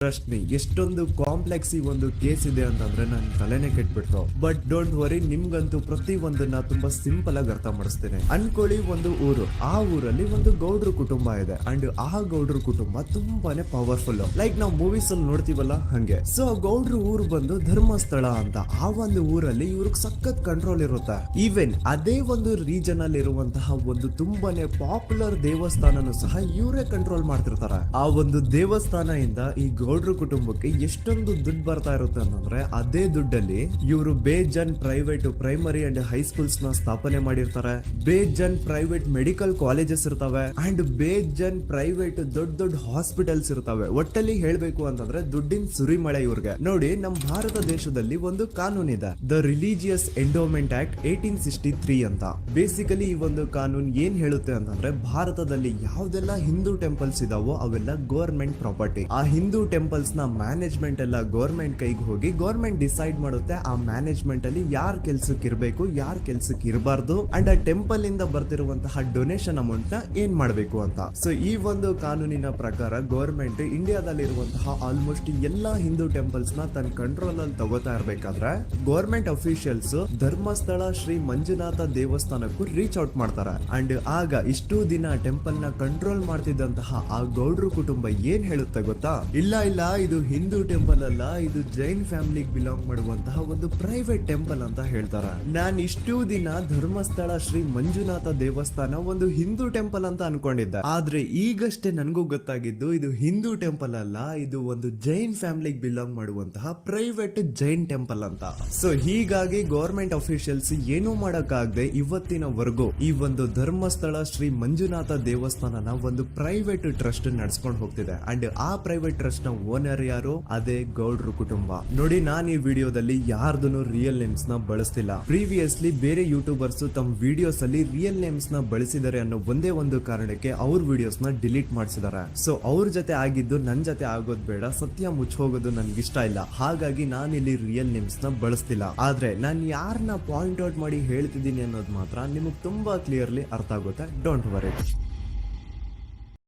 Trust me ಎಷ್ಟೊಂದು complex ಈ ಒಂದು ಕೇಸ್ ಇದೆ ಅಂತಂದ್ರೆ ನನ್ ತಲೆನೇ ಕೆಟ್ಬಿಡ್ತು. ಬಟ್ ಡೋಂಟ್ ವರಿ ನಿಮ್ಗಂತೂ ಪ್ರತಿ ಒಂದನ್ನ ತುಂಬಾ ಸಿಂಪಲ್ ಆಗಿ ಅರ್ಥ ಮಾಡಿಸ್ತೇನೆ. ಅನ್ಕೊಳ್ಳಿ ಒಂದು ಊರು. ಆ ಊರಲ್ಲಿ ಒಂದು ಗೌಡ್ರ ಕುಟುಂಬ ಇದೆ. ಅಂಡ್ ಆ ಗೌಡ್ರ ಕುಟುಂಬ ತುಂಬಾನೇ ಪವರ್ಫುಲ್ ಲೈಕ್ ನಾವು ಮೂವೀಸ್ ಅಲ್ಲಿ ನೋಡ್ತೀವಲ್ಲ ಹಂಗೆ. ಸೊ ಗೌಡ್ರ ಊರು ಬಂದು ಧರ್ಮಸ್ಥಳ ಅಂತ. ಆ ಒಂದು ಊರಲ್ಲಿ ಇವ್ರಿಗೆ ಸಖತ್ ಕಂಟ್ರೋಲ್ ಇರುತ್ತೆ. ಈವೆನ್ ಅದೇ ಒಂದು ರೀಜನ್ ಅಲ್ಲಿ ಇರುವಂತಹ ಒಂದು ತುಂಬಾನೇ ಪಾಪ್ಯುಲರ್ ದೇವಸ್ಥಾನನು ಸಹ ಇವರೇ ಕಂಟ್ರೋಲ್ ಮಾಡ್ತಿರ್ತಾರೆ. ಆ ಒಂದು ದೇವಸ್ಥಾನ ಇಂದ ಈ ಗೌಡ್ರ ಕುಟುಂಬಕ್ಕೆ ಎಷ್ಟೊಂದು ದುಡ್ಡು ಬರ್ತಾ ಇರುತ್ತೆ ಅಂತಂದ್ರೆ ಅದೇ ದುಡ್ಡಲ್ಲಿ ಇವರು ಬೇಜನ್ ಪ್ರೈವೇಟ್ ಪ್ರೈಮರಿ ಅಂಡ್ ಹೈಸ್ಕೂಲ್ಸ್ನ ಸ್ಥಾಪನೆ ಮಾಡಿರ್ತಾರೆ. ಬೇಜನ್ ಪ್ರೈವೇಟ್ ಮೆಡಿಕಲ್ ಕಾಲೇಜಸ್ ಇರ್ತವೆ ಅಂಡ್ ಬೇಜನ್ ಪ್ರೈವೇಟ್ ದೊಡ್ಡ ದೊಡ್ಡ ಹಾಸ್ಪಿಟಲ್ಸ್ ಇರ್ತವೆ. ಒಟ್ಟಲ್ಲಿ ಹೇಳ್ಬೇಕು ಅಂತಂದ್ರೆ ದುಡ್ಡಿನ ಸುರಿಮಳೆ ಇವ್ರಿಗೆ. ನೋಡಿ ನಮ್ಮ ಭಾರತ ದೇಶದಲ್ಲಿ ಒಂದು ಕಾನೂನಿದೆ. The religious endowment act eighteen sixty three ಅಂತ. ಬೇಸಿಕಲಿ ಈ ಒಂದು ಕಾನೂನು ಏನ್ ಹೇಳುತ್ತೆ ಅಂತಂದ್ರೆ ಭಾರತದಲ್ಲಿ ಯಾವ್ದೆಲ್ಲ ಹಿಂದೂ ಟೆಂಪಲ್ಸ್ ಇದಾವೋ ಅವೆಲ್ಲ ಗವರ್ಮೆಂಟ್ ಪ್ರಾಪರ್ಟಿ ಆ ಹಿಂದೂ ಟೆಂಪಲ್ಸ್ನ ಮ್ಯಾನೇಜ್ಮೆಂಟ್ ಎಲ್ಲ ಗೌರ್ಮೆಂಟ್ ಕೈಗೆ ಹೋಗಿ ಗೌರ್ಮೆಂಟ್ ಡಿಸೈಡ್ ಮಾಡುತ್ತೆ, ಆ ಮ್ಯಾನೇಜ್ಮೆಂಟ್ ಅಲ್ಲಿ ಯಾರ್ ಕೆಲ್ಸಕ್ಕೆ ಇರಬೇಕು, ಯಾರ್ ಕೆಲ್ಸಕ್ಕೆ ಇರಬಾರ್ದು ಅಂಡ್ ಆ ಟೆಂಪಲ್ ಇಂದ ಬರ್ತಿರುವಂತಹ ಡೊನೇಷನ್ ಅಮೌಂಟ್ನ ಏನ್ ಮಾಡಬೇಕು ಅಂತ. ಸೊ ಈ ಒಂದು ಕಾನೂನಿನ ಪ್ರಕಾರ ಗೌರ್ಮೆಂಟ್ ಇಂಡಿಯಾದಲ್ಲಿ ಇರುವಂತಹ ಆಲ್ಮೋಸ್ಟ್ ಎಲ್ಲಾ ಹಿಂದೂ ಟೆಂಪಲ್ಸ್ನ ತನ್ನ ಕಂಟ್ರೋಲ್ ಅಲ್ಲಿ ತಗೋತಾ ಇರ್ಬೇಕಾದ್ರೆ ಗೌರ್ಮೆಂಟ್ ಅಫಿಷಿಯಲ್ಸ್ ಧರ್ಮಸ್ಥಳ ಶ್ರೀ ಮಂಜುನಾಥ ದೇವಸ್ಥಾನಕ್ಕೂ ರೀಚ್ ಔಟ್ ಮಾಡ್ತಾರೆ. ಅಂಡ್ ಆಗ ಇಷ್ಟು ದಿನ ಟೆಂಪಲ್ನ ಕಂಟ್ರೋಲ್ ಮಾಡ್ತಿದ್ದಂತಹ ಆ ಗೌಡ್ರು ಕುಟುಂಬ ಏನ್ ಹೇಳುತ್ತೆ ಗೊತ್ತಾ? ಇಲ್ಲ ಇಲ್ಲ, ಇದು ಹಿಂದೂ ಟೆಂಪಲ್ ಅಲ್ಲ, ಇದು ಜೈನ್ ಫ್ಯಾಮಿಲಿಗೆ ಬಿಲಾಂಗ್ ಮಾಡುವಂತಹ ಒಂದು ಪ್ರೈವೇಟ್ ಟೆಂಪಲ್ ಅಂತ ಹೇಳ್ತಾರೆ. ನಾನ್ ಇಷ್ಟು ದಿನ ಧರ್ಮಸ್ಥಳ ಶ್ರೀ ಮಂಜುನಾಥ ದೇವಸ್ಥಾನ ಒಂದು ಹಿಂದೂ ಟೆಂಪಲ್ ಅಂತ ಅನ್ಕೊಂಡಿದ್ದೆ. ಆದ್ರೆ ಈಗಷ್ಟೇ ನನಗೂ ಗೊತ್ತಾಗಿದ್ದು, ಇದು ಹಿಂದೂ ಟೆಂಪಲ್ ಅಲ್ಲ, ಇದು ಒಂದು ಜೈನ್ ಫ್ಯಾಮಿಲಿಗೆ ಬಿಲಾಂಗ್ ಮಾಡುವಂತಹ ಪ್ರೈವೇಟ್ ಜೈನ್ ಟೆಂಪಲ್ ಅಂತ. ಸೊ ಹೀಗಾಗಿ ಗವರ್ಮೆಂಟ್ ಅಫಿಷಿಯಲ್ಸ್ ಏನೂ ಇವತ್ತಿನ ಇವತ್ತಿನವರೆಗೂ ಈ ಒಂದು ಧರ್ಮಸ್ಥಳ ಶ್ರೀ ಮಂಜುನಾಥ ದೇವಸ್ಥಾನನ ಒಂದು ಪ್ರೈವೇಟ್ ಟ್ರಸ್ಟ್ ನಡೆಸ್ಕೊಂಡು ಹೋಗ್ತಿದೆ. ಅಂಡ್ ಆ ಪ್ರೈವೇಟ್ ಟ್ರಸ್ಟ್ನ ಓನರ್ ಯಾರು ಅದೇ ಗೌಡ್ರು ಕುಟುಂಬ. ನೋಡಿ, ನಾನು ಈ ವಿಡಿಯೋದಲ್ಲಿ ಯಾರ್ದನ್ನು ರಿಯಲ್ ನೇಮ್ಸ್ನ ಬಳಸ್ತಿಲ್ಲ. ಪ್ರೀವಿಯಸ್ಲಿ ಬೇರೆ ಯೂಟ್ಯೂಬರ್ಸ್ ತಮ್ಮ ವಿಡಿಯೋಸ್ ಅಲ್ಲಿ ರಿಯಲ್ ನೇಮ್ಸ್ನ ಬಳಸಿದ್ದಾರೆ ಅನ್ನೋ ಒಂದೇ ಒಂದು ಕಾರಣಕ್ಕೆ ಅವ್ರ ವಿಡಿಯೋಸ್ನ ಡಿಲೀಟ್ ಮಾಡಿಸಿದ್ದಾರೆ ಸೊ ಅವ್ರ ಜೊತೆ ಆಗಿದ್ದು ನನ್ ಜೊತೆ ಆಗೋದ್ ಬೇಡ, ಸತ್ಯ ಮುಚ್ಚೋಗೋದು ನನ್ಗೆ ಇಷ್ಟ ಇಲ್ಲ. ಹಾಗಾಗಿ ನಾನು ಇಲ್ಲಿ ರಿಯಲ್ ನೇಮ್ಸ್ನ ಬಳಸ್ತಿಲ್ಲ. ಆದ್ರೆ ನಾನು ಯಾರನ್ನ ಪಾಯಿಂಟ್ ಔಟ್ ಮಾಡಿ ಹೇಳ್ತಿದ್ದೀನಿ ಅನ್ನೋದು ಮಾತ್ರ ನಿಮಗೆ ತುಂಬಾ ಕ್ಲಿಯರ್ಲಿ ಅರ್ಥ ಆಗುತ್ತೆ. Don't worry